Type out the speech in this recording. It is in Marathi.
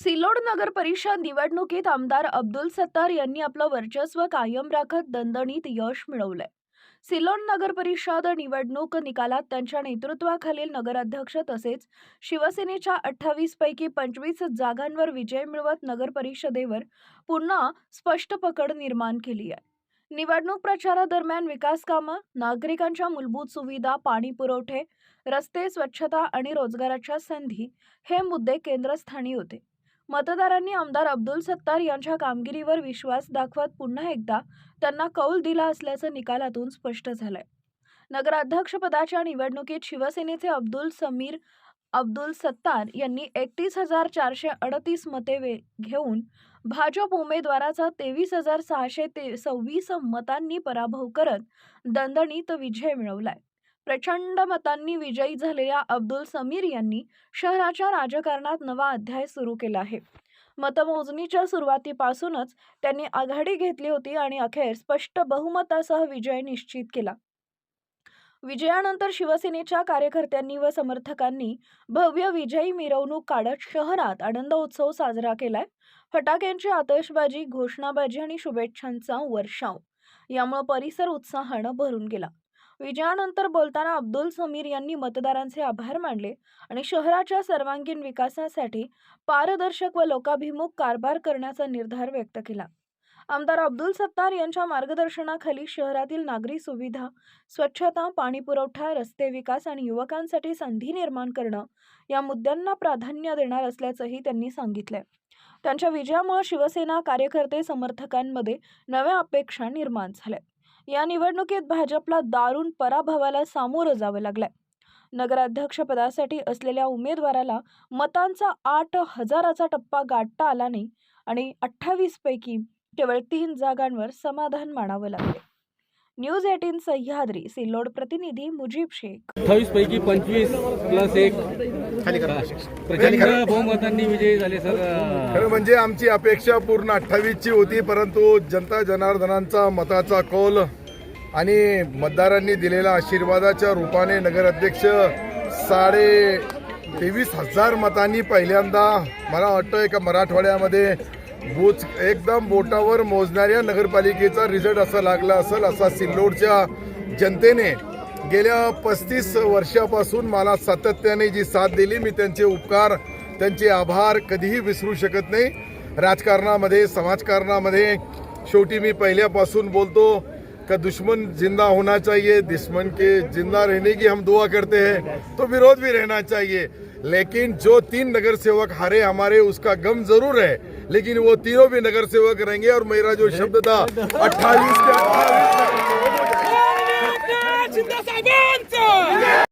सिल्लोड नगर परिषद निवडणुकीत आमदार अब्दुल सत्तार यांनी आपलं वर्चस्व कायम राखत दणदणीत यश मिळवलंय. सिल्लोड नगर परिषद निवडणूक निकालात त्यांच्या नेतृत्वाखालील नगराध्यक्ष तसेच शिवसेनेच्या अठ्ठावीस पैकी पंचवीस जागांवर विजय मिळवत नगर परिषदेवर पुन्हा स्पष्ट पकड निर्माण केली आहे. निवडणूक प्रचारादरम्यान विकास कामं नागरिकांच्या मूलभूत सुविधा पाणी पुरवठे रस्ते स्वच्छता आणि रोजगाराच्या संधी हे मुद्दे केंद्रस्थानी होते. मतदारांनी आमदार अब्दुल सत्तार यांच्या कामगिरीवर विश्वास दाखवत पुन्हा एकदा त्यांना कौल दिला असल्याचं निकालातून स्पष्ट झालंय. नगराध्यक्षपदाच्या निवडणुकीत शिवसेनेचे अब्दुल समीर अब्दुल सत्तार यांनी एकतीस हजार चारशे अडतीस मते वे घेऊन भाजप उमेदवाराचा तेवीस हजार सहाशे ते सव्वीस मतांनी पराभव करत दणदणीत विजय मिळवलाय. प्रचंड मतांनी विजयी झालेल्या अब्दुल समीर यांनी शहराच्या राजकारणात नवा अध्याय सुरू केला आहे. मतमोजणीच्या सुरुवातीपासूनच त्यांनी आघाडी घेतली होती आणि अखेर स्पष्ट बहुमतासह विजय निश्चित केला. विजयानंतर शिवसेनेच्या कार्यकर्त्यांनी व समर्थकांनी भव्य विजयी मिरवणूक काढत शहरात आनंद उत्सव साजरा केलाय. फटाक्यांची आतषबाजी घोषणाबाजी आणि शुभेच्छांचा वर्षाव यामुळे परिसर उत्साहानं भरून गेला. विजयानंतर बोलताना अब्दुल समीर यांनी मतदारांचे आभार मानले आणि शहराच्या सर्वांगीण विकासासाठी पारदर्शक व लोकाभिमुख कारभार करण्याचा निर्धार व्यक्त केला. आमदार अब्दुल सत्तार यांच्या मार्गदर्शनाखाली शहरातील नागरी सुविधा स्वच्छता पाणीपुरवठा रस्ते विकास आणि युवकांसाठी संधी निर्माण करणं या मुद्द्यांना प्राधान्य देणार असल्याचंही त्यांनी सांगितलंय. त्यांच्या विजयामुळे शिवसेना कार्यकर्ते समर्थकांमध्ये नव्या अपेक्षा निर्माण झाल्या या निवडणुकीत भाजपला दारुण पराभवाला सामोरं जावं लागलंय. नगराध्यक्षपदासाठी असलेल्या उमेदवाराला मतांचा आठ हजाराचा टप्पा गाठता आला नाही आणि अठ्ठावीस पैकी केवळ तीन जागांवर समाधान मानावं लागले न्यूज एटीन सह्याद्री सिल्लोड प्रतिनिधी मुजीब शेख. अठ्ठावीस पैकी पंचवीस प्लस एक प्रचंड बहुमतांनी विजयी झाले सर. खरं म्हणजे आमची अपेक्षा पूर्ण अठ्ठावीसची होती परंतु जनता जनार्दनांचा मताचा कौल आणि मतदारांनी दिलेल्या आशीर्वादाच्या रूपाने नगराध्यक्ष साडे तेवीस हजार मतांनी पहिल्यांदा मला वाटतं एका मराठवाड्यामध्ये बूथ एकदम बोटावर मोजणाऱ्या नगरपालिकेचा रिझल्ट असा लागला असेल असा सिल्लोडच्या जनतेने गेल्या पस्तीस वर्षापासून मला सातत्याने जी साथ दिली मी त्यांचे उपकार त्यांचे आभार कधीही विसरू शकत नाही. राजकारणामध्ये समाजकारणामध्ये शेवटी मी पहिल्यापासून बोलतो का दुश्मन जिंदा होना चाहिए दुश्मन के जिंदा रहने की हम दुआ करते हैं। तो विरोध भी रहना चाहिए। लेकिन जो तीन नगर सेवक हारे हमारे उसका गम जरूर है। लेकिन वो तीनों भी नगर सेवक रहेंगे और मेरा जो शब्द था अट्ठाईस के अट्ठाईस अजित साहेबांचं